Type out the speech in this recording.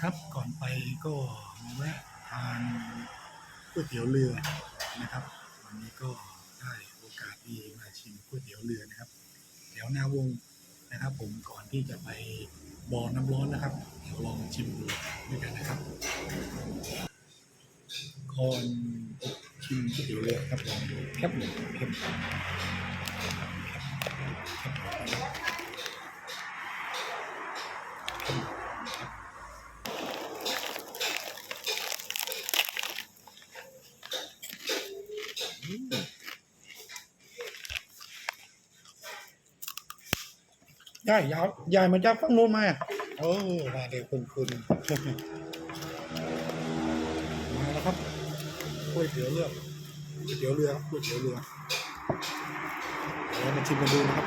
ครับก่อนไปก็มาแวะทานก๋วยเตี๋ยวเรือนะครับ วันนี้ก็ได้โอกาสดีมาชิมก๋วยเตี๋ยวเรือนะครับแถวนาวงนะครับ ผมก่อนที่จะไปบ่อน้ำร้อนนะครับเดี๋ยวลองชิมดูด้วยกันนะครับก่อนชิมก๋วยเตี๋ยวเรือครับลองดูแคบหนึ่งแคบครับแคบ ยายยาวยายมาจากฝั่งโน้นมาเออมาเดี๋ยวคุณคุณมาแล้วครับก๋วยเตี๋ยวเรือก๋วยเตี๋ยวเรือครับก๋วยเตี๋ยวเรือเดี๋ยวมาชิมกันดูนะครับ